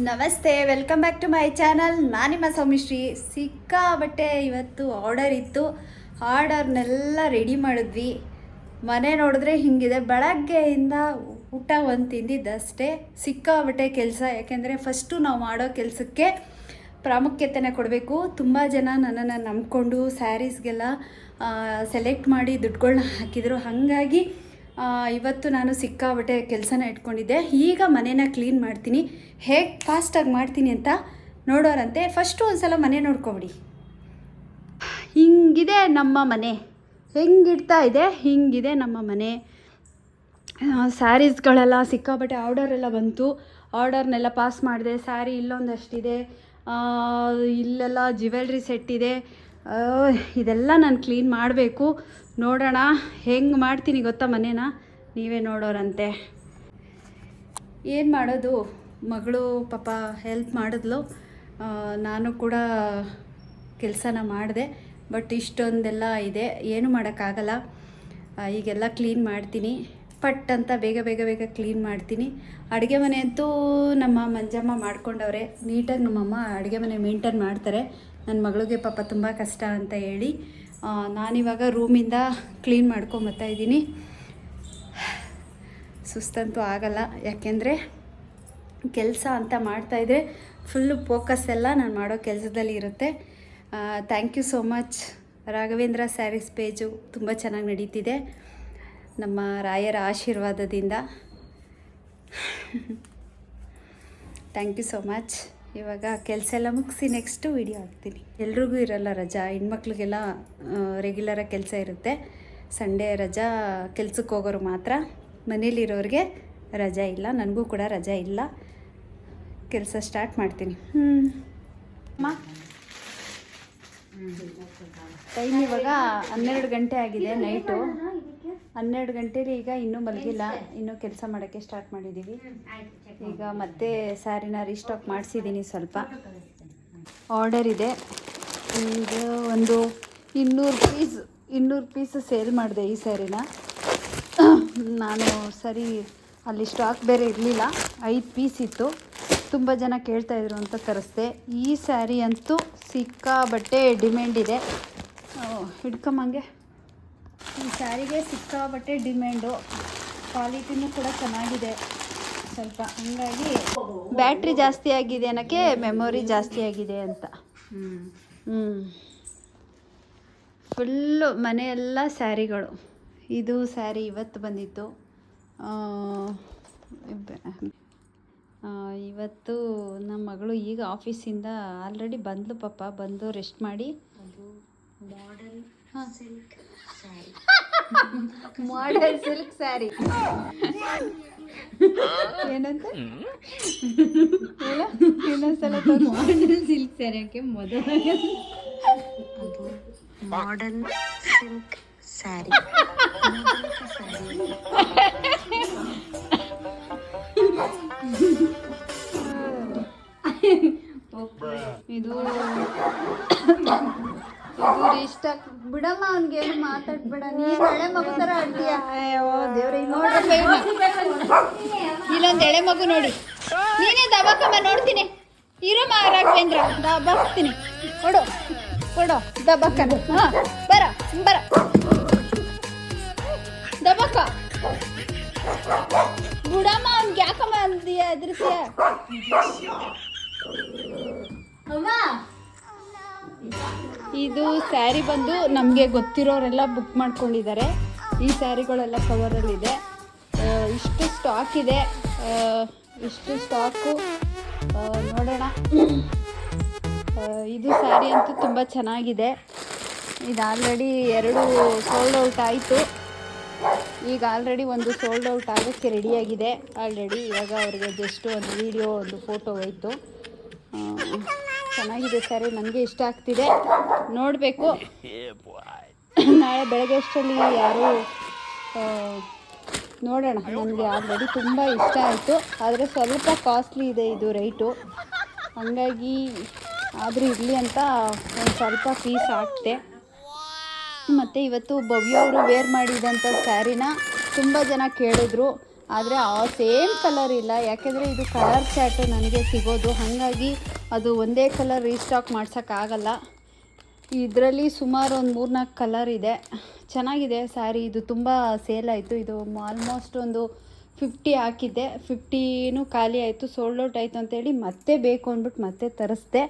ನಮಸ್ತೆ welcome back to my channel ನಾನು ನಿಮ್ಮ ಸೌಮಿಶ್ರೀ ಸಿಕ್ಕಾಬಟ್ಟೆ ಇವತ್ತು ಆರ್ಡರ್ ಇತ್ತು. ಆರ್ಡರ್ನೆಲ್ಲ ರೆಡಿ ಮಾಡಿದ್ವಿ. ಮನೆ ನೋಡಿದ್ರೆ ಹಿಂಗಿದೆ. ಬೆಳಗ್ಗೆಯಿಂದ ಊಟ ಒಂದು ತಿಂದಿದ್ದಷ್ಟೇ. ಸಿಕ್ಕಾಬಟ್ಟೆ ಕೆಲಸ. ಯಾಕೆಂದರೆ ಫಸ್ಟು ನಾವು ಮಾಡೋ ಕೆಲಸಕ್ಕೆ ಪ್ರಾಮುಖ್ಯತೆನ ಕೊಡಬೇಕು. ತುಂಬ ಜನ ನನ್ನನ್ನು ನಂಬ್ಕೊಂಡು ಸ್ಯಾರೀಸ್ಗೆಲ್ಲ ಸೆಲೆಕ್ಟ್ ಮಾಡಿ ದುಡ್ಡುಗಳ್ನ ಹಾಕಿದರು. ಹಾಗಾಗಿ ಇವತ್ತು ನಾನು ಸಿಕ್ಕಾಬಟ್ಟೆ ಕೆಲಸನ ಇಟ್ಕೊಂಡಿದ್ದೆ. ಈಗ ಮನೇನ ಕ್ಲೀನ್ ಮಾಡ್ತೀನಿ. ಹೇಗೆ ಫಾಸ್ಟಾಗಿ ಮಾಡ್ತೀನಿ ಅಂತ ನೋಡೋರಂತೆ. ಫಸ್ಟು ಒಂದು ಸಲ ಮನೆ ನೋಡ್ಕೊಬಿಡಿ. ಹಿಂಗಿದೆ ನಮ್ಮ ಮನೆ. ಹೆಂಗಿಡ್ತಾ ಇದೆ? ಹಿಂಗಿದೆ ನಮ್ಮ ಮನೆ. ಸ್ಯಾರೀಸ್ಗಳೆಲ್ಲ ಸಿಕ್ಕಾಬಟ್ಟೆ ಆರ್ಡರ್ ಎಲ್ಲ ಬಂತು. ಆರ್ಡರ್ನೆಲ್ಲ ಪಾಸ್ ಮಾಡಿದೆ. ಸ್ಯಾರಿ ಇಲ್ಲೊಂದಷ್ಟಿದೆ. ಇಲ್ಲೆಲ್ಲ ಜ್ಯುವೆಲ್ರಿ ಸೆಟ್ ಇದೆ. ಇದೆಲ್ಲ ನಾನು ಕ್ಲೀನ್ ಮಾಡಬೇಕು. ನೋಡೋಣ, ಹೆಂಗೆ ಮಾಡ್ತೀನಿ ಗೊತ್ತಾ ಮನೇನ? ನೀವೇ ನೋಡೋರಂತೆ. ಏನು ಮಾಡೋದು? ಮಗಳು, ಪಾಪ ಹೆಲ್ಪ್ ಮಾಡಿದ್ಲು. ನಾನು ಕೂಡ ಕೆಲಸನ ಮಾಡಿದೆ ಬಟ್ ಇಷ್ಟೊಂದೆಲ್ಲ ಇದೆ. ಏನು ಮಾಡೋಕ್ಕಾಗಲ್ಲ. ಈಗೆಲ್ಲ ಕ್ಲೀನ್ ಮಾಡ್ತೀನಿ. ಪಟ್ ಅಂತ ಬೇಗ ಬೇಗ ಬೇಗ ಕ್ಲೀನ್ ಮಾಡ್ತೀನಿ. ಅಡುಗೆ ಮನೆ ಅಂತೂ ನಮ್ಮ ಮಂಜಮ್ಮ ಮಾಡ್ಕೊಂಡವ್ರೆ. ನೀಟಾಗಿ ನಮ್ಮಮ್ಮ ಅಡುಗೆ ಮನೆ ಮೇಂಟೈನ್ ಮಾಡ್ತಾರೆ. ನನ್ನ ಮಗಳಿಗೆ ಪಾಪ ತುಂಬ ಕಷ್ಟ ಅಂತ ಹೇಳಿ. ನಾನಿವಾಗ ರೂಮಿಂದ ಕ್ಲೀನ್ ಮಾಡ್ಕೊಂಬತ್ತಾ ಇದ್ದೀನಿ. ಸುಸ್ತಂತೂ ಆಗಲ್ಲ, ಯಾಕೆಂದರೆ ಕೆಲಸ ಅಂತ ಮಾಡ್ತಾಯಿದ್ರೆ ಫುಲ್ಲು ಫೋಕಸ್ ಎಲ್ಲ ನಾನು ಮಾಡೋ ಕೆಲಸದಲ್ಲಿ ಇರುತ್ತೆ. Thank you so much Raghavendra sarees page ತುಂಬ ಚೆನ್ನಾಗಿ ನಡೀತಿದೆ. ನಮ್ಮ ರಾಯರ ಆಶೀರ್ವಾದದಿಂದ. ಥ್ಯಾಂಕ್ ಯು ಸೋ ಮಚ್ ಇವಾಗ ಕೆಲಸ ಎಲ್ಲ ಮುಗಿಸಿ ನೆಕ್ಸ್ಟು ವಿಡಿಯೋ ಹಾಕ್ತೀನಿ. ಎಲ್ರಿಗೂ ಇರಲ್ಲ ರಜಾ. ಹೆಣ್ಮಕ್ಳಿಗೆಲ್ಲ ರೆಗ್ಯುಲರಾಗಿ ಕೆಲಸ ಇರುತ್ತೆ. ಸಂಡೇ ರಜಾ ಕೆಲ್ಸಕ್ಕೆ ಹೋಗೋರು ಮಾತ್ರ. ಮನೇಲಿರೋರಿಗೆ ರಜಾ ಇಲ್ಲ. ನನಗೂ ಕೂಡ ರಜಾ ಇಲ್ಲ. ಕೆಲಸ ಸ್ಟಾರ್ಟ್ ಮಾಡ್ತೀನಿ. ಹ್ಞೂ ಟೈಮ್ ಇವಾಗ ಹನ್ನೆರಡು ಗಂಟೆ ಆಗಿದೆ ನೈಟು ಹನ್ನೆರಡು ಗಂಟೆಲಿ ಈಗ ಇನ್ನೂ ಮಲಗಿಲ್ಲ. ಇನ್ನೂ ಕೆಲಸ ಮಾಡೋಕ್ಕೆ ಸ್ಟಾರ್ಟ್ ಮಾಡಿದ್ದೀವಿ ಈಗ ಮತ್ತೆ ಸ್ಯಾರಿನ ರೀಸ್ಟಾಕ್ ಮಾಡಿಸಿದ್ದೀನಿ ಸ್ವಲ್ಪ. ಆರ್ಡರ್ ಇದೆ. ಇದು ಒಂದು ಇನ್ನೂರು ಪೀಸ್ ಇನ್ನೂರು ಪೀಸ್ ಸೇಲ್ ಮಾಡಿದೆ ಈ ಸ್ಯಾರಿನ ನಾನು ಸರಿ ಅಲ್ಲಿ ಸ್ಟಾಕ್ ಬೇರೆ ಇರಲಿಲ್ಲ. ಐದು ಪೀಸ್ ಇತ್ತು. ತುಂಬ ಜನ ಕೇಳ್ತಾ ಇದ್ರು ಅಂತ ತರಿಸ್ದೆ. ಈ ಸ್ಯಾರಿ ಅಂತೂ ಸಿಕ್ಕಾಬಟ್ಟೆ ಡಿಮ್ಯಾಂಡ್ ಇದೆ. ಹಿಡ್ಕೊಂಬಂಗೆ ಈ ಸ್ಯಾರಿಗೆ ಸಿಕ್ಕಾಬಟ್ಟೆ ಡಿಮ್ಯಾಂಡು. ಕ್ವಾಲಿಟಿನೂ ಕೂಡ ಚೆನ್ನಾಗಿದೆ. ಸ್ವಲ್ಪ ಹಂಗಾಗಿ ಬ್ಯಾಟ್ರಿ ಜಾಸ್ತಿ ಆಗಿದೆ ಅನ್ನೋಕ್ಕೆ ಮೆಮೊರಿ ಜಾಸ್ತಿ ಆಗಿದೆ ಅಂತ. ಹ್ಞೂ ಫುಲ್ಲು ಮನೆಯೆಲ್ಲ ಸ್ಯಾರಿಗಳು. ಇದು ಸ್ಯಾರಿ ಇವತ್ತು ಬಂದಿತ್ತು. ಇವತ್ತು ನಮ್ಮ ಮಗಳು ಈಗ ಆಫೀಸಿಂದ ಆಲ್ರೆಡಿ ಬಂದಳು ಪಾಪ. ಬಂದು ರೆಸ್ಟ್ ಮಾಡಿ. ಮಾಡೆಲ್ ಸಿಲ್ಕ್ ಸ್ಯಾರಿ ಏನಂತ ಹೇಳು, ಇನ್ನೊಂದ್ಸಲ ಮಾಡಲ್ ಸಿಲ್ಕ್ ಸ್ಯಾರಿಯಕ್ಕೆ ಮೊದಲ ಮಾಡರ್ನ್ ಸಿಲ್ಕ್ ಸ್ಯಾರಿ ಇದು ಇದು ಇಷ್ಟ. ಬಿಡಮ್ಮ ಅವ್ನಿಗೆ ಏನು ಮಾತಾಡ್ಬೇಡ. ನೀನು ಎಳೆ ಮಗು ಥರ ಆಡ್ತೀಯ? ದೇವ್ರೆ ನೋಡ್ರಿ. ಇಲ್ಲೊಂದು ಎಳೆ ಮಗು ನೋಡಿ. ನೀನೇ ದಬಕ್ಕಮ್ಮ ನೋಡ್ತೀನಿ. ಇರೋ ರಾಘವೇಂದ್ರ. ದಬಕ್ತೀನಿ. ಕೊಡು ಕೊಡು ದಬಕ್ಕನ. ಹಾಂ ಬರ ಬರ. ದಬಕ್ಕ ಬುಡಮ್ಮ ಅವ್ನಿಗೆ ಯಾಕಮ್ಮ ಅಂತೀಯ ಎದುರಿಸಿಯ? ಇದು ಸ್ಯಾರಿ ಬಂದು ನಮಗೆ ಗೊತ್ತಿರೋರೆಲ್ಲ ಬುಕ್ ಮಾಡ್ಕೊಂಡಿದ್ದಾರೆ. ಈ ಸ್ಯಾರಿಗಳೆಲ್ಲ ಕವರಲ್ಲಿದೆ ಇಷ್ಟು ಸ್ಟಾಕ್ ಇದೆ. ಇಷ್ಟು ಸ್ಟಾಕು ನೋಡೋಣ. ಇದು ಸ್ಯಾರಿ ಅಂತೂ ತುಂಬ ಚೆನ್ನಾಗಿದೆ. ಇದು ಆಲ್ರೆಡಿ ಎರಡು ಸೋಲ್ಡ್ ಔಟ್ ಆಯಿತು. ಈಗ ಆಲ್ರೆಡಿ ಒಂದು ಸೋಲ್ಡ್ ಔಟ್ ಆಗೋಕ್ಕೆ ರೆಡಿಯಾಗಿದೆ ಆಲ್ರೆಡಿ ಇವಾಗ ಅವ್ರಿಗೆ ಜಸ್ಟ್ ಒಂದು ವಿಡಿಯೋ ಒಂದು ಫೋಟೋ ಹೋಯ್ತು. ಚೆನ್ನಾಗಿದೆ ಸ್ಯಾರಿ ನನಗೆ ಇಷ್ಟ ಆಗ್ತಿದೆ. ನೋಡಬೇಕು. ನಾಳೆ ಬೆಳಗ್ಗೆ ಅಷ್ಟರಲ್ಲಿ ಯಾರು ನೋಡೋಣ. ನನಗೆ ಆಲ್ರೆಡಿ ತುಂಬ ಇಷ್ಟ ಆಯಿತು. ಆದರೆ ಸ್ವಲ್ಪ ಕಾಸ್ಟ್ಲಿ ಇದೆ ಇದು ರೇಟು ಹಾಗಾಗಿ ಆದರೂ ಇರಲಿ ಅಂತ ಒಂದು ಸ್ವಲ್ಪ ಪೀಸ್ ಹಾಕ್ತೆ. ಮತ್ತು ಇವತ್ತು ಭವ್ಯ ಅವರು ವೇರ್ ಮಾಡಿದಂಥ ಸ್ಯಾರಿನ ತುಂಬ ಜನ ಕೇಳಿದ್ರು. ಆದರೆ ಆ ಸೇಮ್ ಕಲರ್ ಇಲ್ಲ. ಯಾಕೆಂದರೆ ಇದು ಕಲರ್ ಚಾಟು ನನಗೆ ಸಿಗೋದು. ಹಾಗಾಗಿ ಅದು ಒಂದೇ ಕಲರ್ ರೀಸ್ಟಾಕ್ ಮಾಡ್ಸೋಕ್ಕಾಗಲ್ಲ. ಇದರಲ್ಲಿ ಸುಮಾರು ಒಂದು ಮೂರ್ನಾಲ್ಕು ಕಲರ್ ಇದೆ. ಚೆನ್ನಾಗಿದೆ ಸ್ಯಾರಿ ಇದು ತುಂಬ ಸೇಲ್ ಆಯಿತು. ಇದು ಆಲ್ಮೋಸ್ಟ್ ಒಂದು ಫಿಫ್ಟಿ ಹಾಕಿದ್ದೆ. ಫಿಫ್ಟಿನೂ ಖಾಲಿ ಆಯಿತು. ಸೋಲ್ಡ್ ಔಟ್ ಆಯಿತು ಅಂತೇಳಿ ಮತ್ತೆ ಬೇಕು ಅಂದ್ಬಿಟ್ಟು ಮತ್ತೆ ತರಿಸ್ದೆ.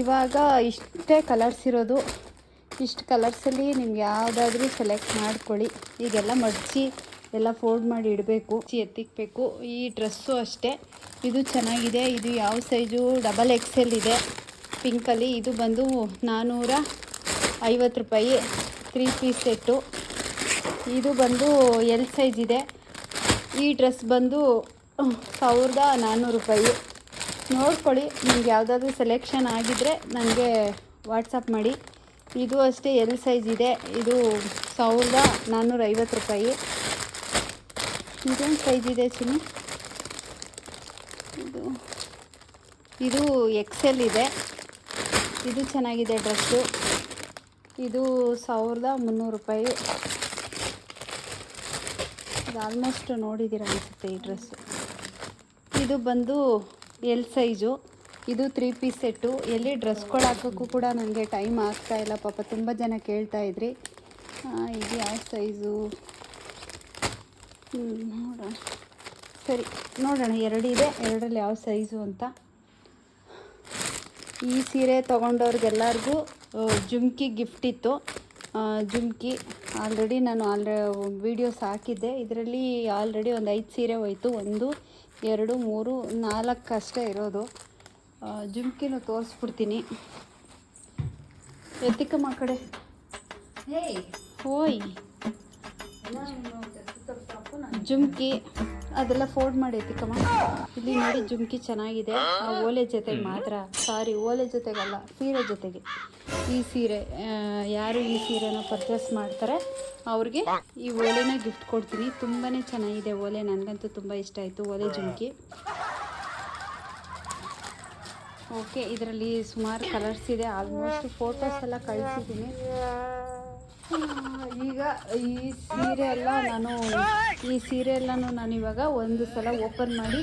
ಇವಾಗ ಇಷ್ಟೇ ಕಲರ್ಸ್ ಇರೋದು. ಇಷ್ಟು ಕಲರ್ಸಲ್ಲಿ ನಿಮ್ಗೆ ಯಾವುದಾದ್ರೂ ಸೆಲೆಕ್ಟ್ ಮಾಡ್ಕೊಳ್ಳಿ. ಈಗೆಲ್ಲ ಮಡಚಿ ಎಲ್ಲ ಫೋಲ್ಡ್ ಮಾಡಿ ಇಡಬೇಕು ಎತ್ತಿಕ್ಬೇಕು. ಈ ಡ್ರೆಸ್ಸು ಅಷ್ಟೇ. ಇದು ಚೆನ್ನಾಗಿದೆ. ಇದು ಯಾವ ಸೈಜು ಡಬಲ್ ಎಲ್ ಇದೆ. ಪಿಂಕಲ್ಲಿ ಇದು ಬಂದು ನಾನ್ನೂರ ಐವತ್ತು ರೂಪಾಯಿ. ತ್ರೀ ಪೀಸ್ ಸೆಟ್ಟು ಇದು ಬಂದು ಎಲ್ ಸೈಜ್ ಇದೆ. ಈ ಡ್ರೆಸ್ ಬಂದು ಸಾವಿರದ ನಾನ್ನೂರು ರೂಪಾಯಿ. ನೋಡ್ಕೊಳ್ಳಿ, ನಿಮ್ಗೆ ಯಾವುದಾದ್ರೂ ಸೆಲೆಕ್ಷನ್ ಆಗಿದ್ದರೆ ನನಗೆ ವಾಟ್ಸಪ್ ಮಾಡಿ. ಇದು ಅಷ್ಟೇ ಎಲ್ ಸೈಜ್ ಇದೆ. ಇದು ಸಾವಿರದ ನಾನ್ನೂರ ರೂಪಾಯಿ. ಇದೊಂದು ಸೈಜ್ ಇದೆ ಚಿನ್ನಿ. ಇದು ಇದು ಎಕ್ಸೆಲ್ ಇದೆ. ಇದು ಚೆನ್ನಾಗಿದೆ ಡ್ರೆಸ್ಸು ಇದು ಸಾವಿರದ ಮುನ್ನೂರು ರೂಪಾಯಿ. ಇದು ಆಲ್ಮೋಸ್ಟ್ ನೋಡಿದ್ದೀರ ಅನಿಸುತ್ತೆ ಈ ಡ್ರೆಸ್ಸು ಇದು ಬಂದು ಎಲ್ ಸೈಜು ಇದು ತ್ರೀ ಪೀಸ್ ಸೆಟ್ಟು ಎಲ್ಲಿ ಡ್ರೆಸ್ಗಳು ಹಾಕೋಕ್ಕೂ ಕೂಡ ನನಗೆ ಟೈಮ್ ಆಗ್ತಾ ಇಲ್ಲ. ಪಾಪ ತುಂಬ ಜನ ಕೇಳ್ತಾ ಇದ್ರಿ. ಆ, ಇದು ಯಾವ ಸೈಜು ಹ್ಮ್, ನೋಡೋಣ. ಸರಿ ನೋಡೋಣ. ಎರಡಿದೆ ಎರಡರಲ್ಲಿ ಯಾವ ಸೈಜು ಅಂತ. ಈ ಸೀರೆ ತೊಗೊಂಡವ್ರಿಗೆಲ್ಲರಿಗೂ ಜುಮ್ಕಿ ಗಿಫ್ಟ್ ಇತ್ತು. ಜುಮ್ಕಿ ಆಲ್ರೆಡಿ ನಾನು ಆಲ್ರೆ ವೀಡಿಯೋಸ್ ಹಾಕಿದ್ದೆ. ಇದರಲ್ಲಿ ಆಲ್ರೆಡಿ ಒಂದು ಐದು ಸೀರೆ ಹೋಯಿತು. ಒಂದು ಎರಡು ಮೂರು ನಾಲ್ಕು ಅಷ್ಟೇ ಇರೋದು. ಜುಮ್ಕಿನೂ ತೋರಿಸ್ಬಿಡ್ತೀನಿ. ಎತ್ತಿಕಮ್ಮ ಹೋಯ್. ಕಡೆ ಓಯ್ ಜುಮ್ಕಿ ಅದೆಲ್ಲ ಫೋಲ್ಡ್ ಮಾಡೈತಿ ಕಮ್ಮ ಇಲ್ಲಿ ನೋಡಿ ಜುಮ್ಕಿ ಚೆನ್ನಾಗಿದೆ. ಆ ಓಲೆ ಜೊತೆಗೆ ಮಾತ್ರ ಸಾರಿ ಓಲೆ ಜೊತೆಗಲ್ಲ, ಸೀರೆ ಜೊತೆಗೆ. ಈ ಸೀರೆ ಯಾರು ಈ ಸೀರೆನ ಪರ್ಚೇಸ್ ಮಾಡ್ತಾರೆ, ಅವ್ರಿಗೆ ಈ ಓಲೆನ ಗಿಫ್ಟ್ ಕೊಡ್ತೀನಿ. ತುಂಬಾ ಚೆನ್ನಾಗಿದೆ ಓಲೆ, ನನಗಂತೂ ತುಂಬ ಇಷ್ಟ ಆಯಿತು ಓಲೆ ಜುಮ್ಕಿ. ಓಕೆ ಇದರಲ್ಲಿ ಸುಮಾರು ಕಲರ್ಸ್ ಇದೆ. ಆಲ್ಮೋಸ್ಟ್ ಫೋಟೋಸ್ ಎಲ್ಲ ಕಳಿಸಿದ್ದೀನಿ ಈಗ ಈ ಸೀರೆ ಎಲ್ಲ ನಾನು ಈ ಸೀರೆ ಎಲ್ಲನೂ ನಾನು ಇವಾಗ ಒಂದು ಸಲ ಓಪನ್ ಮಾಡಿ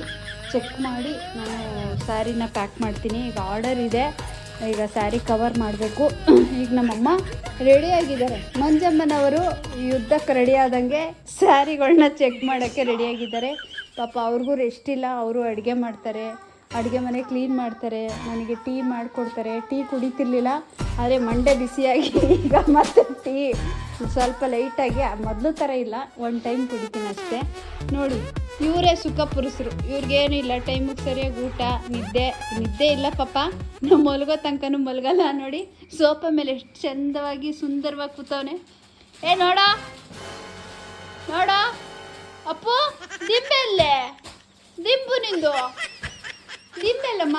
ಚೆಕ್ ಮಾಡಿ ನಾನು ಸ್ಯಾರಿನ ಪ್ಯಾಕ್ ಮಾಡ್ತೀನಿ. ಈಗ ಆರ್ಡರ್ ಇದೆ. ಈಗ ಸ್ಯಾರಿ ಕವರ್ ಮಾಡಬೇಕು. ಈಗ ನಮ್ಮಮ್ಮ ರೆಡಿಯಾಗಿದ್ದಾರೆ ಮಂಜಮ್ಮನವರು ಯುದ್ಧಕ್ಕೆ ರೆಡಿ ಆದಂಗೆ ಸ್ಯಾರಿಗಳನ್ನ ಚೆಕ್ ಮಾಡೋಕ್ಕೆ ರೆಡಿಯಾಗಿದ್ದಾರೆ ಪಾಪ ಅವ್ರಿಗೂ ರೆಸ್ಟ್ ಇಲ್ಲ, ಅವರು ಅಡುಗೆ ಮಾಡ್ತಾರೆ. ಅಡುಗೆ ಮನೆ ಕ್ಲೀನ್ ಮಾಡ್ತಾರೆ ನನಗೆ ಟೀ ಮಾಡಿಕೊಡ್ತಾರೆ. ಟೀ ಕುಡಿತಿರ್ಲಿಲ್ಲ, ಆದರೆ ಮಂಡೆ ಬಿಸಿಯಾಗಿ ಈಗ ಮತ್ತೆ ಟೀ ಸ್ವಲ್ಪ ಲೈಟಾಗಿ ಮೊದಲು ಥರ ಇಲ್ಲ ಒನ್ ಟೈಮ್ ಕುಡಿತೀನಿ ಅಷ್ಟೇ. ನೋಡಿ, ಇವರೇ ಸುಖ ಪುರುಷರು. ಇವ್ರಿಗೇನಿಲ್ಲ ಟೈಮಿಗೆ ಸರಿಯಾಗಿ ಊಟ, ನಿದ್ದೆ ನಿದ್ದೆ ಇಲ್ಲ ಪಾಪ. ನಾವು ಮಲಗೋ ತನಕನೂ ಮಲಗಲ್ಲ, ನೋಡಿ. ಸೋಫಾ ಮೇಲೆ ಎಷ್ಟು ಚಂದವಾಗಿ, ಸುಂದರವಾಗಿ ಕೂತವನೆ. ಏ, ನೋಡ. ನೋಡ. ಅಪ್ಪು ದಿಂಬೆಲ್ಲೇ ದಿಂಬು ನಿಂದು. ದಿಂಬೆಲ್ಲಮ್ಮ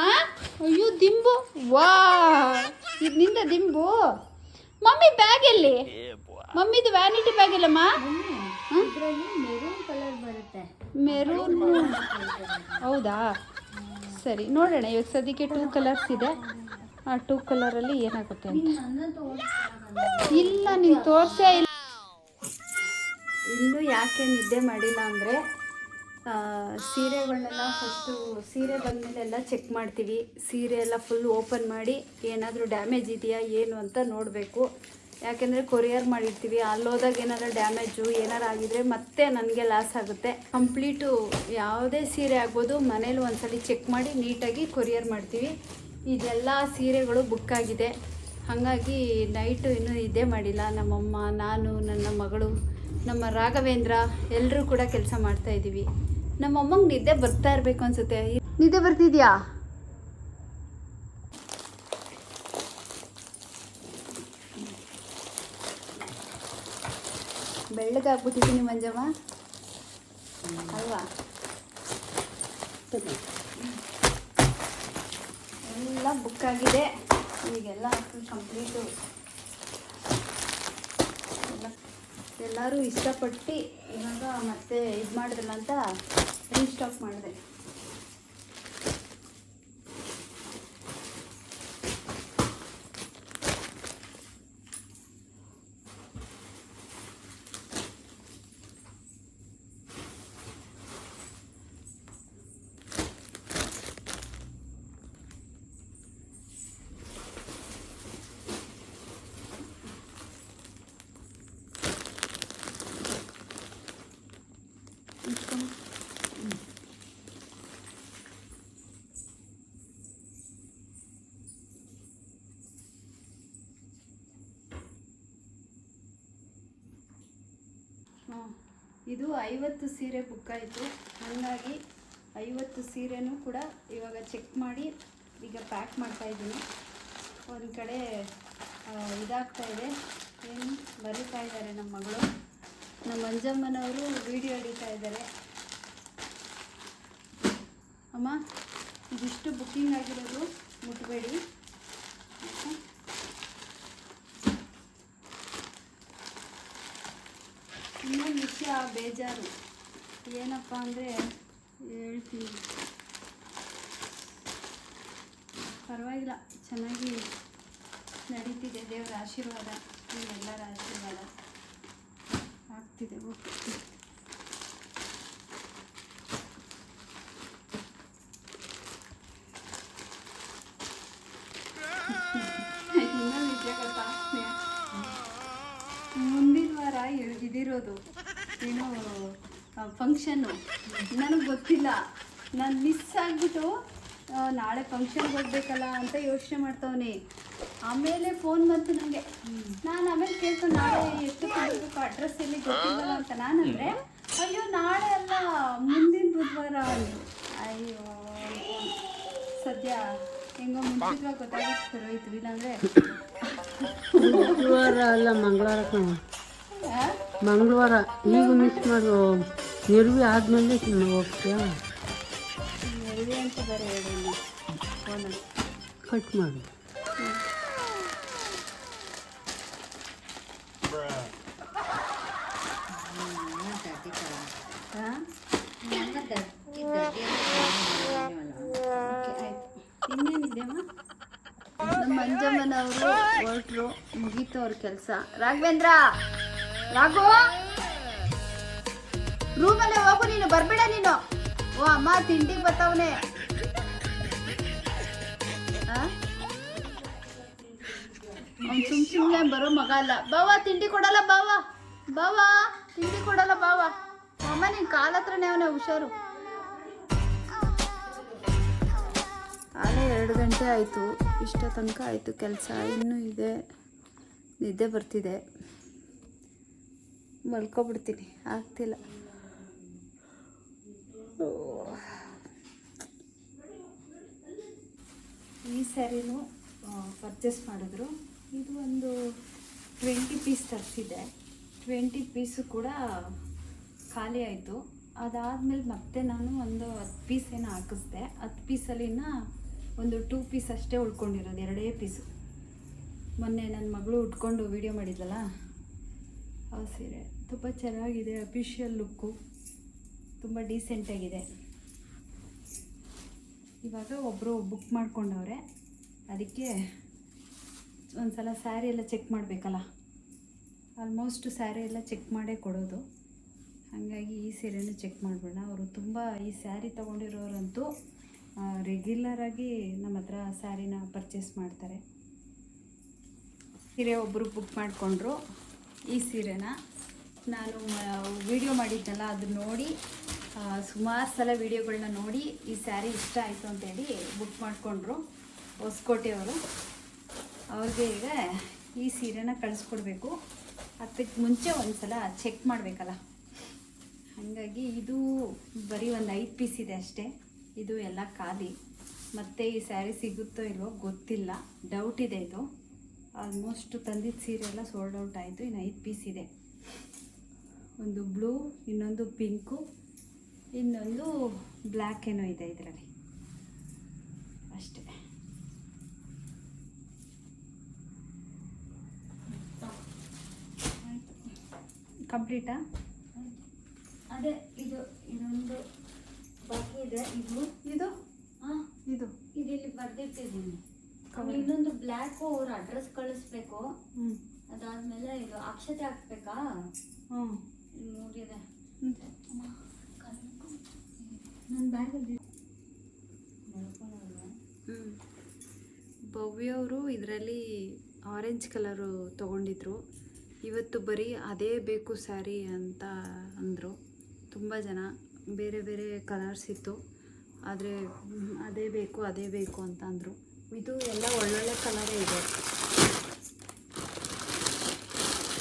ಅಯ್ಯೋ ದಿಂಬು. ವಾ. ಇದು ನಿಂದ ದಿಂಬು. ಮಮ್ಮಿ ಬ್ಯಾಗ್ ಎಲ್ಲಿ? ಮಮ್ಮಿದು ವ್ಯಾನಿಟಿ ಬ್ಯಾಗ್ ಇಲ್ಲಮ್ಮ ಮೆರೂನ್ ಕಲರ್ ಬರುತ್ತೆ. ಮೆರೂನ್ ಹೌದಾ? ಸರಿ ನೋಡೋಣ. ಇವಾಗ ಸದ್ಯಕ್ಕೆ ಟೂ ಕಲರ್ಸ್ ಇದೆ. ಆ ಟೂ ಕಲರಲ್ಲಿ ಏನಾಗುತ್ತೆ ಅಂತ. ಇಲ್ಲ ನೀನು ತೋರಿಸೇ ಇಲ್ಲ. ಇನ್ನು ಯಾಕೆ ನಿದ್ದೆ ಮಾಡಿಲ್ಲ ಅಂದರೆ ಸೀರೆಗಳನ್ನೆಲ್ಲ ಫಸ್ಟು ಸೀರೆ ಬಂದಮೇಲೆ ಎಲ್ಲ ಚೆಕ್ ಮಾಡ್ತೀವಿ. ಸೀರೆ ಎಲ್ಲ ಫುಲ್ ಓಪನ್ ಮಾಡಿ ಏನಾದರೂ ಡ್ಯಾಮೇಜ್ ಇದೆಯಾ, ಏನು ಅಂತ ನೋಡಬೇಕು. ಯಾಕೆಂದರೆ ಕೊರಿಯರ್ ಮಾಡಿರ್ತೀವಿ ಅಲ್ಲಿ ಹೋದಾಗ ಏನಾದ್ರು ಡ್ಯಾಮೇಜು ಏನಾರು ಆಗಿದ್ರೆ ಮತ್ತೆ ನನಗೆ ಲಾಸ್ ಆಗುತ್ತೆ. ಕಂಪ್ಲೀಟು ಯಾವುದೇ ಸೀರೆ ಆಗ್ಬೋದು, ಮನೇಲಿ ಒಂದ್ಸಲಿ ಚೆಕ್ ಮಾಡಿ ನೀಟಾಗಿ ಕೊರಿಯರ್ ಮಾಡ್ತೀವಿ. ಇದೆಲ್ಲ ಸೀರೆಗಳು ಬುಕ್ ಆಗಿದೆ. ಹಾಗಾಗಿ ನೈಟು ಇನ್ನೂ ಇದೇ ಮಾಡಿಲ್ಲ. ನಮ್ಮಮ್ಮ, ನಾನು, ನನ್ನ ಮಗಳು, ನಮ್ಮ ರಾಘವೇಂದ್ರ ಎಲ್ಲರೂ ಕೂಡ ಕೆಲಸ ಮಾಡ್ತಾ ಇದ್ದೀವಿ ನಮ್ಮಮ್ಮಂಗೆ ನಿದ್ದೆ ಬರ್ತಾ ಇರಬೇಕು ಅನ್ಸುತ್ತೆ. ನಿದ್ದೆ ಬರ್ತಿದ್ಯಾ? ಬೆಳ್ಳಗಾಗ್ಬಿಟ್ಟಿದ್ದೀನಿ ಮಂಜಮ್ಮ ಅಲ್ವಾ? ಎಲ್ಲ ಬುಕ್ ಆಗಿದೆ. ಈಗೆಲ್ಲ ಕಂಪ್ಲೀಟು ಎಲ್ಲ ಎಲ್ಲರೂ ಇಷ್ಟಪಟ್ಟು ಇವಾಗ ಮತ್ತೆ ಇದು ಮಾಡಿದ್ರಲ್ಲ ಅಂತ ರೀಸ್ಟಾಕ್ ಮಾಡಿದೆ. ಇದು ಐವತ್ತು ಸೀರೆ ಬುಕ್ ಆಯಿತು. ಹಾಗಾಗಿ ಐವತ್ತು ಸೀರೆನೂ ಕೂಡ ಇವಾಗ ಚೆಕ್ ಮಾಡಿ ಈಗ ಪ್ಯಾಕ್ ಮಾಡ್ತಾ ಇದ್ದೀನಿ. ಒಂದು ಕಡೆ ಇದಾಗ್ತಾ ಇದೆ. ಏನು ಬರೀತಾ ಇದ್ದಾರೆ ನಮ್ಮ ಮಗಳು? ನಮ್ಮ ಅಂಜಮ್ಮನವರು ವಿಡಿಯೋ ಹಿಡಿತಾ ಇದ್ದಾರೆ. ಅಮ್ಮ, ಇದಿಷ್ಟು ಬುಕ್ಕಿಂಗ್ ಆಗಿರೋದು ಮುಟ್ಬೇಡಿ ಆಯ್ತಾ? ಇನ್ನೊಂದು ವಿಷಯ ಬೇಜಾರು. ಏನಪ್ಪ ಅಂದರೆ, ಹೇಳ್ತೀನಿ. ಪರವಾಗಿಲ್ಲ, ಚೆನ್ನಾಗಿ ನಡೀತಿದೆ ದೇವರ ಆಶೀರ್ವಾದ ನಿಮ್ಮೆಲ್ಲರ ಆಶೀರ್ವಾದ. ಆಗ್ತಿದೆ, ಓಕೆ? ಮುಂದಿನ ವಾರ ಇದಿರೋದು ಏನೋ ಫಂಕ್ಷನ್ನು ನನಗೆ ಗೊತ್ತಿಲ್ಲ. ನಾನು ಮಿಸ್ ಆಗಿಬಿಟ್ಟು ನಾಳೆ ಫಂಕ್ಷನ್ಗೆ ಹೋಗ್ಬೇಕಲ್ಲ ಅಂತ ಯೋಚನೆ ಮಾಡ್ತವನೆ. ಆಮೇಲೆ ಫೋನ್ ಬಂತು ನನಗೆ ನಾನು ಆಮೇಲೆ ಕೇಳ್ಕೊಂಡು ನಾಳೆ ಎಷ್ಟು ಕೊಡಬೇಕು ಅಡ್ರೆಸ್ ಎಲ್ಲಿ ಗೊತ್ತಿಲ್ಲ ಅಂತ. ನಾನಂದರೆ, ಅಯ್ಯೋ, ನಾಳೆ ಅಲ್ಲ, ಮುಂದಿನ ಬುಧವಾರ ಅಯ್ಯೋ, ಸದ್ಯ ಹೆಂಗೋ ಮುಂಚಿತವಾಗಿ ಗೊತ್ತಾಗಿತ್ತು ಇಲ್ಲಾಂದರೆ ಬುಧವಾರ ಅಲ್ಲ, ಮಂಗಳವಾರ? ಮಂಗಳವಾರ ಈಗ ಮಿಸ್ ಮಾಡು ನೆರವಿ ಆದಮೇಲೆ ಹೋಗ್ತೀಯಾ? ನೆರವೆ ಅಂತ ಬರೀ ಹೇಳಿ ಫೋನಲ್ಲಿ ಕಟ್ ಮಾಡು. ನಮ್ಮ ಮಂಜಮ್ಮನವರು ಹೊರಟರು ಮುಗೀತು ಅವ್ರ ಕೆಲಸ. ರಾಘವೇಂದ್ರ! ರಾಘು ರೂಮಲ್ಲೇ ಹೋಗು ನೀನು, ಬರ್ಬೇಡ ನೀನು. ಓ, ಅಮ್ಮ ತಿಂಡಿಗೆ ಬರ್ತಾವನೆ ಅವ್ನು ಸುಮ್ ಸುಮ್ಮನೆ ಬರೋ ಮಗ ಅಲ್ಲ. ಬಾವ, ತಿಂಡಿ ಕೊಡಲ್ಲ ಬಾವ. ಬಾವ, ತಿಂಡಿ ಕೊಡಲ್ಲ ಬಾವ. ಅಮ್ಮ, ನಿನ್ ಕಾಲ ಹತ್ರನೇ ಅವನೇ ಹುಷಾರು. ಆಗಲೇ ಎರಡು ಗಂಟೆ ಆಯಿತು. ಇಷ್ಟ ತನಕ ಆಯಿತು. ಕೆಲಸ ಇನ್ನೂ ಇದೆ. ನಿದ್ದೆ ಬರ್ತಿದೆ. ಮಲ್ಕೊಬಿಡ್ತೀನಿ. ಆಗ್ತಿಲ್ಲ. ಈ ಸ್ಯಾರಿನೂ ಪರ್ಚೇಸ್ ಮಾಡಿದ್ರು. ಇದು ಒಂದು ಟ್ವೆಂಟಿ ಪೀಸ್ ತರಿಸಿದೆ ಟ್ವೆಂಟಿ ಪೀಸು ಕೂಡ ಖಾಲಿ ಆಯಿತು. ಅದಾದಮೇಲೆ ಮತ್ತೆ ನಾನು ಒಂದು ಹತ್ತು ಪೀಸ್ ಏನೋ ಹಾಕಿಸ್ದೆ. ಹತ್ತು ಪೀಸಲ್ಲಿನ ಒಂದು ಟೂ ಪೀಸ್ ಅಷ್ಟೇ ಉಳ್ಕೊಂಡಿರೋದು, ಎರಡೇ ಪೀಸು ಮೊನ್ನೆ ನನ್ನ ಮಗಳು ಉಟ್ಕೊಂಡು ವಿಡಿಯೋ ಮಾಡಿದ್ಲಲ್ಲ? ಆ ಸೀರೆ. ತುಂಬ ಚೆನ್ನಾಗಿದೆ ಅಫಿಷಿಯಲ್ ಲುಕ್ಕು ತುಂಬ ಡೀಸೆಂಟಾಗಿದೆ ಇವಾಗ ಒಬ್ಬರು ಬುಕ್ ಮಾಡ್ಕೊಂಡವ್ರೆ. ಅದಕ್ಕೆ ಒಂದು ಸಲ ಸ್ಯಾರಿ ಎಲ್ಲ ಚೆಕ್ ಮಾಡಬೇಕಲ್ಲ? ಆಲ್ಮೋಸ್ಟ್ ಸ್ಯಾರಿ ಎಲ್ಲ ಚೆಕ್ ಮಾಡೇ ಕೊಡೋದು. ಹಾಗಾಗಿ ಈ ಸೀರೆನೂ ಚೆಕ್ ಮಾಡಬೇಡ. ಅವರು ತುಂಬ ಈ ಸ್ಯಾರಿ ತೊಗೊಂಡಿರೋರಂತೂ ರೆಗ್ಯುಲರಾಗಿ ನಮ್ಮ ಹತ್ರ ಸ್ಯಾರಿನ ಪರ್ಚೇಸ್ ಮಾಡ್ತಾರೆ. ಸೀರೆ ಒಬ್ಬರು ಬುಕ್ ಮಾಡಿಕೊಂಡ್ರು. ಈ ಸೀರೆನ ನಾನು ವಿಡಿಯೋ ಮಾಡಿದ್ನಲ್ಲ ಅದು ನೋಡಿ ಸುಮಾರು ಸಲ ವಿಡಿಯೋಗಳನ್ನ ನೋಡಿ ಈ ಸ್ಯಾರಿ ಇಷ್ಟ ಆಯಿತು ಅಂತೇಳಿ ಬುಕ್ ಮಾಡಿಕೊಂಡ್ರು ಹೊಸಕೋಟೆಯವರು. ಅವ್ರಿಗೆ ಈಗ ಈ ಸೀರೆನ ಕಳಿಸ್ಕೊಡ್ಬೇಕು. ಅದಕ್ಕೆ ಮುಂಚೆ ಒಂದು ಸಲ ಚೆಕ್ ಮಾಡಬೇಕಲ್ಲ. ಹಾಗಾಗಿ ಇದು ಬರೀ ಒಂದು ಐದು ಪೀಸ್ ಇದೆ ಅಷ್ಟೇ. ಇದು ಎಲ್ಲ ಖಾಲಿ. ಮತ್ತೆ ಈ ಸ್ಯಾರಿ ಸಿಗುತ್ತೋ ಇಲ್ವೋ ಗೊತ್ತಿಲ್ಲ. ಡೌಟ್ ಇದೆ ಇದು. ಆಲ್ಮೋಸ್ಟ್ ತಂದಿದ್ದ ಸೀರೆ ಎಲ್ಲ ಸೋಲ್ಡ್ ಔಟ್ ಆಯಿತು. ಇನ್ನು ಐದು ಪೀಸ್ ಇದೆ. ಒಂದು ಬ್ಲೂ ಇನ್ನೊಂದು ಪಿಂಕು ಇನ್ನೊಂದು ಬ್ಲ್ಯಾಕ್ ಏನೋ ಇದೆ ಇದರಲ್ಲಿ. ಅಷ್ಟೇ. ಕಂಪ್ಲೀಟಾ ಅದೇ ಇದು ಇದೊಂದು ಬಾಕಿ ಇದೆ ಇದು. ಇದು? ಹಾಂ ಇದು. ಇದಿಲ್ಲಿ ಬರ್ದಿಟ್ಟಿದ್ದೀನಿ. ಇನ್ನೊಂದು ಬ್ಲ್ಯಾಕು ಅವ್ರ ಅಡ್ರೆಸ್ ಕಳಿಸ್ಬೇಕು. ಅದಾದ್ಮೇಲೆ ಇದು ಅಕ್ಷತೆ ಹಾಕ್ಬೇಕಾ? ಹ್ಞೂ ಭವ್ಯ ಮೂರಿದೆ ನನ್ನ ಬ್ಯಾಗಲ್ಲಿ ಭವ್ಯವರು ಇದರಲ್ಲಿ ಆರೆಂಜ್ ಕಲರು ತೊಗೊಂಡಿದ್ರು. ಇವತ್ತು ಬರೀ ಅದೇ ಬೇಕು ಸ್ಯಾರಿ ಅಂತ ಅಂದರು. ತುಂಬ ಜನ ಬೇರೆ ಬೇರೆ ಕಲರ್ಸ್ ಇತ್ತು. ಆದರೆ ಅದೇ ಬೇಕು ಅದೇ ಬೇಕು ಅಂತ ಅಂದರು. ಇದು ಎಲ್ಲ ಒಳ್ಳೊಳ್ಳೆ ಕಲರೇ ಇದೆ.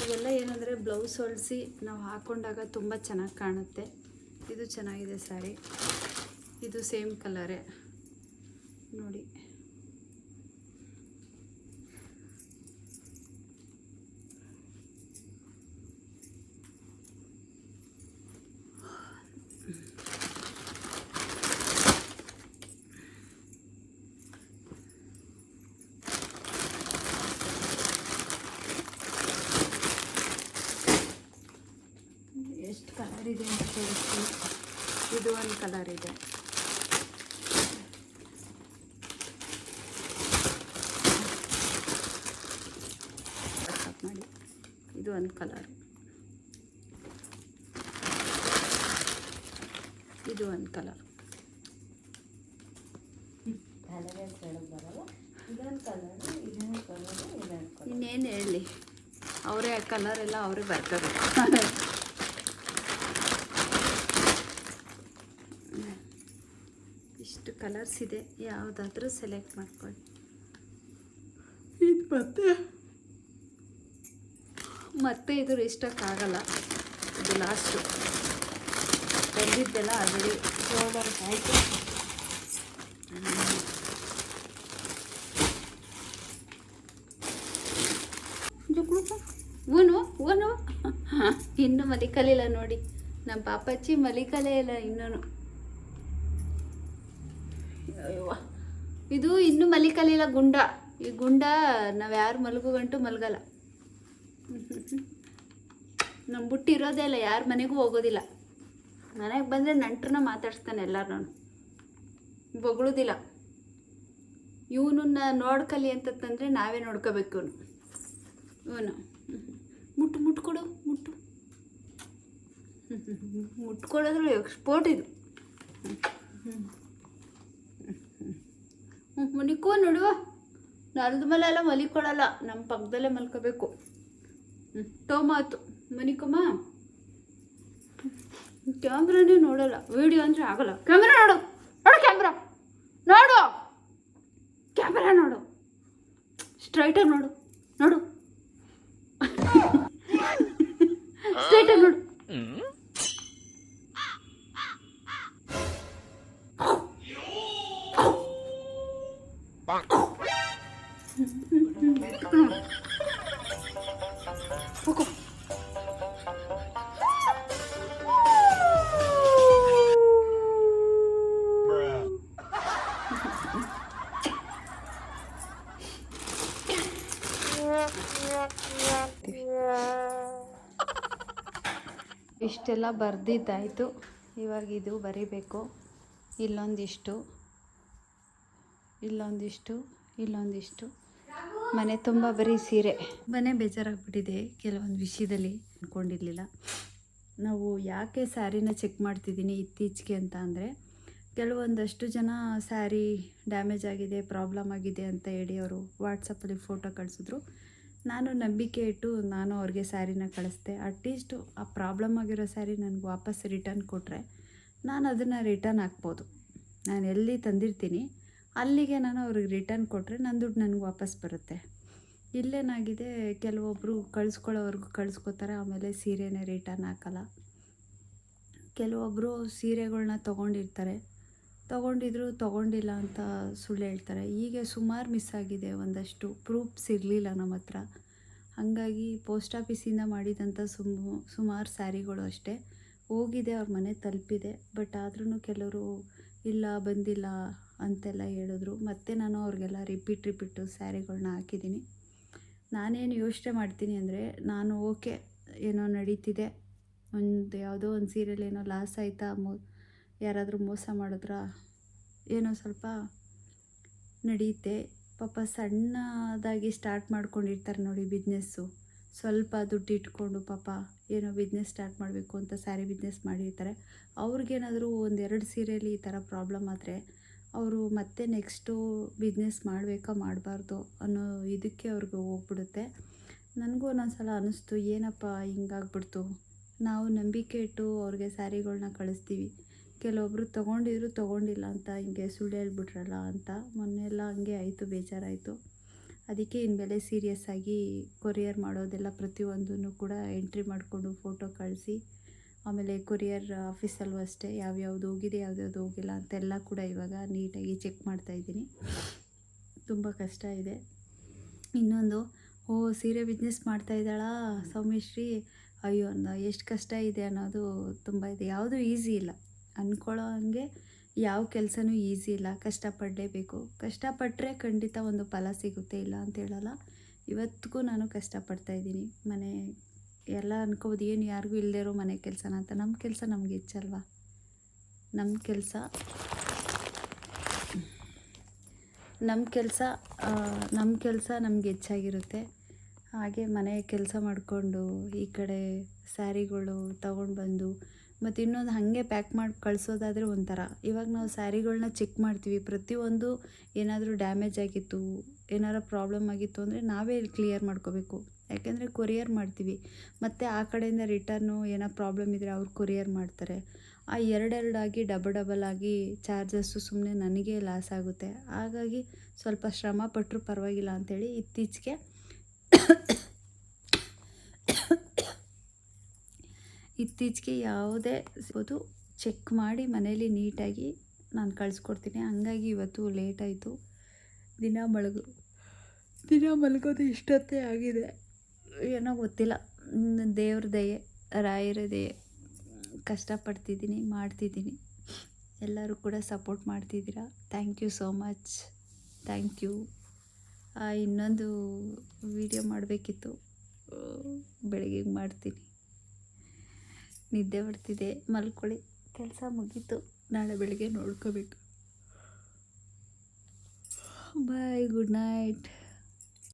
ಇವೆಲ್ಲ ಏನಂದರೆ ಬ್ಲೌಸ್ ಹೊಲಿಸಿ ನಾವು ಹಾಕ್ಕೊಂಡಾಗ ತುಂಬ ಚೆನ್ನಾಗಿ ಕಾಣುತ್ತೆ. ಇದು ಚೆನ್ನಾಗಿದೆ ಸ್ಯಾರಿ ಇದು ಸೇಮ್ ಕಲರೇ. ನೋಡಿ ಎಷ್ಟು ಕಲರ್ ಇದೆ ಅಂತ ತೋರಿಸ್ತೀನಿ ಇದು ಒಂದು ಕಲರ್ ಇದೆ. ಮಾಡಿ. ಇದು ಒಂದು ಕಲರ್. ಇದು ಒಂದು ಕಲರ್. ಇನ್ನೇನು ಹೇಳಲಿ ಅವರೇ ಕಲರ್ ಎಲ್ಲ ಅವರೇ ಬರ್ತಾರೆ ಇಷ್ಟು ಕಲರ್ಸ್ ಇದೆ ಯಾವುದಾದ್ರೂ ಸೆಲೆಕ್ಟ್ ಮಾಡ್ಕೊಳ್ಳಿ. ಇದು ಮತ್ತೆ? ಮತ್ತೆ ಇದು ಇಷ್ಟಕ್ಕಾಗಲ್ಲ ಇದು ಲಾಸ್ಟು ಬಂದಿದ್ದೆಲ್ಲ ಆಲ್ರೆಡಿ ಶೋಲ್ಡರ್ ಆಯಿತು. ಊನು ಊನು ಇನ್ನೂ ಮಲಿಕಲಿಲ್ಲ ನೋಡಿ. ನಮ್ಮ ಪಾಪಚ್ಚಿ ಮಲಿಕಲೇ ಇಲ್ಲ ಇನ್ನೂ ಇದು ಇನ್ನೂ ಮಲಿಕಲಿಲ್ಲ ಗುಂಡ. ಈ ಗುಂಡ ನಾವು ಯಾರು ಮಲಗು ಗಂಟು ಮಲಗಲ್ಲ. ನಮ್ಮ ಬುಟ್ಟಿ ಇರೋದೇ ಇಲ್ಲ, ಯಾರ ಮನೆಗೂ ಹೋಗೋದಿಲ್ಲ. ಮನೆಗೆ ಬಂದರೆ ನಂಟ್ರನ್ನ ಮಾತಾಡ್ಸ್ತಾನೆ ಎಲ್ಲರೂ ಬೊಗಳುದಿಲ್ಲ. ಇವನನ್ನ ನೋಡ್ಕಲಿ ಅಂತಂದ್ರೆ ನಾವೇ ನೋಡ್ಕೋಬೇಕು ಇವನು ಇವನು. ಮುಟ್ಟು ಮುಟ್ಕೊಡು ಮುಟ್ಟು. ಮುಟ್ಕೊಡೋದ್ರೆ ಎಕ್ಸ್ಪೋರ್ಟ್ ಇದು. ಹ್ಞೂ ಮನಿಕೋ ನೋಡುವ. ನಲ್ದ ಮೇಲೆ ಎಲ್ಲ ಮಲಿಕೊಳ್ಳಲ್ಲ ನಮ್ಮ ಪಕ್ಕದಲ್ಲೇ ಮಲ್ಕೋಬೇಕು. ಹ್ಞೂ ಟೋಮಾತು ಮನಿಕಮ್ಮ. ಕ್ಯಾಮ್ರಾನೇ ನೋಡಲ್ಲ. ವಿಡಿಯೋ ಅಂದರೆ ಆಗಲ್ಲ. ಕ್ಯಾಮ್ರಾ ನೋಡು. ನೋಡು ಕ್ಯಾಮ್ರಾ. ನೋಡು. ಕ್ಯಾಮ್ರಾ ನೋಡು. ಸ್ಟ್ರೈಟಾಗಿ ನೋಡು. ನೋಡು. ಸ್ಟ್ರೈಟಾಗಿ ನೋಡು. ಇಷ್ಟೆಲ್ಲ ಬರ್ದಿದ್ದಾಯಿತು. ಇವಾಗ ಇದು ಬರಿಬೇಕು. ಇಲ್ಲೊಂದಿಷ್ಟು. ಇಲ್ಲೊಂದಿಷ್ಟು ಇಲ್ಲೊಂದಿಷ್ಟು. ಮನೆ ತುಂಬ ಬರೀ ಸೀರೆ. ಮನೆ ಬೇಜಾರಾಗ್ಬಿಟ್ಟಿದೆ ಕೆಲವೊಂದು ವಿಷಯದಲ್ಲಿ ಅಂದ್ಕೊಂಡಿರಲಿಲ್ಲ ನಾವು ಯಾಕೆ ಸ್ಯಾರಿನ ಚೆಕ್ ಮಾಡ್ತಿದ್ದೀನಿ ಇತ್ತೀಚೆಗೆ ಅಂತ ಅಂದರೆ, ಕೆಲವೊಂದಷ್ಟು ಜನ ಸ್ಯಾರಿ ಡ್ಯಾಮೇಜ್ ಆಗಿದೆ, ಪ್ರಾಬ್ಲಮ್ ಆಗಿದೆ ಅಂತ ಹೇಳಿ ಅವರು ವಾಟ್ಸಪ್ಪಲ್ಲಿ ಫೋಟೋ ಕಳಿಸಿದ್ರು. ನಾನು ನಂಬಿಕೆ ಇಟ್ಟು ನಾನು ಅವ್ರಿಗೆ ಸ್ಯಾರಿನ ಕಳಿಸ್ದೆ. ಅಟ್ಲೀಸ್ಟು ಆ ಪ್ರಾಬ್ಲಮ್ ಆಗಿರೋ ಸ್ಯಾರಿ ನನಗೆ ವಾಪಸ್ ರಿಟರ್ನ್ ಕೊಟ್ಟರೆ ನಾನು ಅದನ್ನು ರಿಟರ್ನ್ ಹಾಕ್ಬೋದು. ನಾನು ಎಲ್ಲಿ ತಂದಿರ್ತೀನಿ ಅಲ್ಲಿಗೆ ನಾನು ಅವ್ರಿಗೆ ರಿಟರ್ನ್ ಕೊಟ್ಟರೆ ನನ್ನ ದುಡ್ಡು ನನಗೆ ವಾಪಸ್ ಬರುತ್ತೆ. ಇಲ್ಲೇನಾಗಿದೆ ಕೆಲವೊಬ್ಬರು ಕಳಿಸ್ಕೊಳ್ಳೋವರೆಗೂ ಕಳಿಸ್ಕೊತಾರೆ, ಆಮೇಲೆ ಸೀರೆನೇ ರಿಟರ್ನ್ ಹಾಕಲ್ಲ. ಕೆಲವೊಬ್ಬರು ಸೀರೆಗಳನ್ನ ತೊಗೊಂಡಿರ್ತಾರೆ. ತೊಗೊಂಡಿದ್ರು, ತೊಗೊಂಡಿಲ್ಲ ಅಂತ ಸುಳ್ಳು ಹೇಳ್ತಾರೆ. ಹೀಗೆ ಸುಮಾರು ಮಿಸ್ ಆಗಿದೆ ಒಂದಷ್ಟು. ಪ್ರೂಫ್ಸ್ ಇರಲಿಲ್ಲ ನಮ್ಮ ಹತ್ರ. ಹಾಗಾಗಿ ಪೋಸ್ಟ್ ಆಫೀಸಿಂದ ಮಾಡಿದಂಥ ಸುಮ್, ಸುಮಾರು ಸ್ಯಾರಿಗಳು ಅಷ್ಟೇ. ಹೋಗಿದೆ, ಅವ್ರ ಮನೆ ತಲುಪಿದೆ. ಬಟ್ ಆದ್ರೂ ಕೆಲವರು, ಇಲ್ಲ, ಬಂದಿಲ್ಲ ಅಂತೆಲ್ಲ ಹೇಳಿದ್ರು. ಮತ್ತೆ ನಾನು ಅವ್ರಿಗೆಲ್ಲ ರಿಪೀಟ್ ರಿಪೀಟು ಸ್ಯಾರಿಗಳನ್ನ ಹಾಕಿದ್ದೀನಿ. ನಾನೇನು ಯೋಚನೆ ಮಾಡ್ತೀನಿ ಅಂದರೆ ನಾನು ಓಕೆ, ಏನೋ ನಡೀತಿದೆ. ಒಂದು ಯಾವುದೋ ಒಂದು ಸೀರಿಯಲ್ ಏನೋ ಲಾಸ್ ಆಯಿತಾ, ಮೋ, ಯಾರಾದರೂ ಮೋಸ ಮಾಡಿದ್ರಾ, ಏನೋ ಸ್ವಲ್ಪ ನಡೆಯುತ್ತೆ ಪಾಪ ಸಣ್ಣದಾಗಿ ಸ್ಟಾರ್ಟ್ ಮಾಡ್ಕೊಂಡಿರ್ತಾರೆ ನೋಡಿ ಬಿಸ್ನೆಸ್ಸು ಸ್ವಲ್ಪ ದುಡ್ಡು ಇಟ್ಕೊಂಡು ಪಾಪ ಏನೋ ಬಿಸ್ನೆಸ್ ಸ್ಟಾರ್ಟ್ ಮಾಡಬೇಕು ಅಂತ ಸ್ಯಾರಿ ಬಿಸ್ನೆಸ್ ಮಾಡಿರ್ತಾರೆ. ಅವ್ರಿಗೇನಾದರೂ ಒಂದೆರಡು ಸೀರೆಯಲ್ಲಿ ಈ ಥರ ಪ್ರಾಬ್ಲಮ್ ಆದರೆ ಅವರು ಮತ್ತೆ ನೆಕ್ಸ್ಟು ಬಿಸ್ನೆಸ್ ಮಾಡಬೇಕಾ ಮಾಡಬಾರ್ದು ಅನ್ನೋ ಇದಕ್ಕೆ ಅವ್ರಿಗೆ ಹೋಗ್ಬಿಡುತ್ತೆ. ನನಗೂ ಒಂದೊಂದು ಸಲ ಅನ್ನಿಸ್ತು, ಏನಪ್ಪ ಹಿಂಗಾಗ್ಬಿಡ್ತು? ನಾವು ನಂಬಿಕೆ ಇಟ್ಟು ಅವ್ರಿಗೆ ಸ್ಯಾರಿಗಳನ್ನ ಕಳಿಸ್ತೀವಿ. ಕೆಲವೊಬ್ಬರು ತೊಗೊಂಡಿದ್ರು ತೊಗೊಂಡಿಲ್ಲ ಅಂತ ಹಿಂಗೆ ಸುಳ್ಳು ಹೇಳ್ಬಿಟ್ರಲ್ಲ ಅಂತ. ಮೊನ್ನೆ ಎಲ್ಲ ಹಂಗೆ ಆಯಿತು, ಬೇಜಾರಾಯಿತು. ಅದಕ್ಕೆ ಇನ್ಮೇಲೆ ಸೀರಿಯಸ್ ಆಗಿ ಕೊರಿಯರ್ ಮಾಡೋದೆಲ್ಲ ಪ್ರತಿಯೊಂದನ್ನು ಕೂಡ ಎಂಟ್ರಿ ಮಾಡಿಕೊಂಡು ಫೋಟೋ ಕಳಿಸಿ ಆಮೇಲೆ ಕೊರಿಯರ್ ಆಫೀಸಲ್ಲೂ ಅಷ್ಟೇ, ಯಾವ್ಯಾವ್ದು ಹೋಗಿದೆ ಯಾವ್ದ್ಯಾವ್ದು ಹೋಗಿಲ್ಲ ಅಂತೆಲ್ಲ ಕೂಡ ಇವಾಗ ನೀಟಾಗಿ ಚೆಕ್ ಮಾಡ್ತಾಯಿದ್ದೀನಿ ತುಂಬ ಕಷ್ಟ ಇದೆ. ಇನ್ನೊಂದು, ಓ, ಸೀರೆ ಬಿಸ್ನೆಸ್ ಮಾಡ್ತಾ ಇದ್ದಾಳಾ ಸೌಮ್ಯಶ್ರೀ? ಅಯ್ಯೋ ಎಷ್ಟು ಕಷ್ಟ ಇದೆ ಅನ್ನೋದು ತುಂಬ ಇದೆ. ಯಾವುದೂ ಈಸಿ ಇಲ್ಲ. ಅಂದ್ಕೊಳ್ಳೋ ಹಂಗೆ ಯಾವ ಕೆಲಸನೂ ಈಸಿ ಇಲ್ಲ. ಕಷ್ಟಪಡಲೇಬೇಕು. ಕಷ್ಟಪಟ್ಟರೆ ಖಂಡಿತ ಒಂದು ಫಲ ಸಿಗುತ್ತೆ ಇಲ್ಲ ಅಂತ ಹೇಳಲ್ಲ. ಇವತ್ತಿಗೂ ನಾನು ಕಷ್ಟಪಡ್ತಾ ಇದ್ದೀನಿ. ಮನೆ ಎಲ್ಲ ಅನ್ಕೋಬೋದು, ಏನು ಯಾರಿಗೂ ಇಲ್ಲದೇ ಇರೋ ಮನೆ ಕೆಲಸನ? ಅಂತ. ನಮ್ಮ ಕೆಲಸ ನಮ್ಗೆ ಹೆಚ್ಚಲ್ವಾ ನಮ್ಮ ಕೆಲಸ ನಮ್ಮ ಕೆಲಸ ನಮ್ಮ ಕೆಲಸ ನಮ್ಗೆ ಹೆಚ್ಚಾಗಿರುತ್ತೆ. ಹಾಗೆ ಮನೆ ಕೆಲಸ ಮಾಡಿಕೊಂಡು ಈ ಕಡೆ ಸ್ಯಾರಿಗಳು ತಗೊಂಡು ಬಂದು, ಮತ್ತು ಇನ್ನೊಂದು ಹಾಗೆ ಪ್ಯಾಕ್ ಮಾಡಿ ಕಳಿಸೋದಾದರೆ ಒಂಥರ. ಇವಾಗ ನಾವು ಸ್ಯಾರಿಗಳನ್ನ ಚೆಕ್ ಮಾಡ್ತೀವಿ. ಪ್ರತಿಯೊಂದು ಏನಾದರೂ ಡ್ಯಾಮೇಜ್ ಆಗಿತ್ತು, ಏನಾರ ಪ್ರಾಬ್ಲಮ್ ಆಗಿತ್ತು ಅಂದರೆ ನಾವೇ ಕ್ಲಿಯರ್ ಮಾಡ್ಕೋಬೇಕು. ಯಾಕೆಂದರೆ ಕೊರಿಯರ್ ಮಾಡ್ತೀವಿ. ಮತ್ತು ಆ ಕಡೆಯಿಂದ ರಿಟರ್ನು ಏನೋ ಪ್ರಾಬ್ಲಮ್ ಇದ್ದರೆ ಅವ್ರು ಕೊರಿಯರ್ ಮಾಡ್ತಾರೆ. ಆ ಎರಡೆರಡಾಗಿ ಡಬಲ್ ಡಬಲ್ ಆಗಿ ಚಾರ್ಜಸ್ಸು ಸುಮ್ಮನೆ ನನಗೆ ಲಾಸ್ ಆಗುತ್ತೆ. ಹಾಗಾಗಿ ಸ್ವಲ್ಪ ಶ್ರಮ ಪಟ್ಟರು ಪರವಾಗಿಲ್ಲ ಅಂಥೇಳಿ ಇತ್ತೀಚೆಗೆ ಇತ್ತೀಚೆಗೆ ಯಾವುದೇ ಸಿಗೋದು ಚೆಕ್ ಮಾಡಿ ಮನೇಲಿ ನೀಟಾಗಿ ನಾನು ಕಳಿಸ್ಕೊಡ್ತೀನಿ. ಹಂಗಾಗಿ ಇವತ್ತು ಲೇಟ್ ಆಯಿತು. ದಿನ ಮಲಗು ದಿನ ಮಲಗೋದು ಇಷ್ಟೊತ್ತೇ ಆಗಿದೆ. ಏನೋ ಗೊತ್ತಿಲ್ಲ. ದೇವ್ರ ದಯೆ, ರಾಯರ ದಯೆ, ಕಷ್ಟಪಡ್ತಿದ್ದೀನಿ, ಮಾಡ್ತಿದ್ದೀನಿ. ಎಲ್ಲರೂ ಕೂಡ ಸಪೋರ್ಟ್ ಮಾಡ್ತಿದ್ದೀರಾ? Thank you so much. Thank you. ಇನ್ನೊಂದು ವಿಡಿಯೋ ಮಾಡಬೇಕಿತ್ತು. ಬೆಳಗ್ಗೆ ಮಾಡ್ತೀನಿ. ನಿದ್ದೆ ಬರ್ತಿದೆ. ಮಲ್ಕೊಳ್ಳಿ. ಕೆಲಸ ಮುಗೀತು. ನಾಳೆ ಬೆಳಗ್ಗೆ ನೋಡ್ಕೋಬೇಕು. Bye good night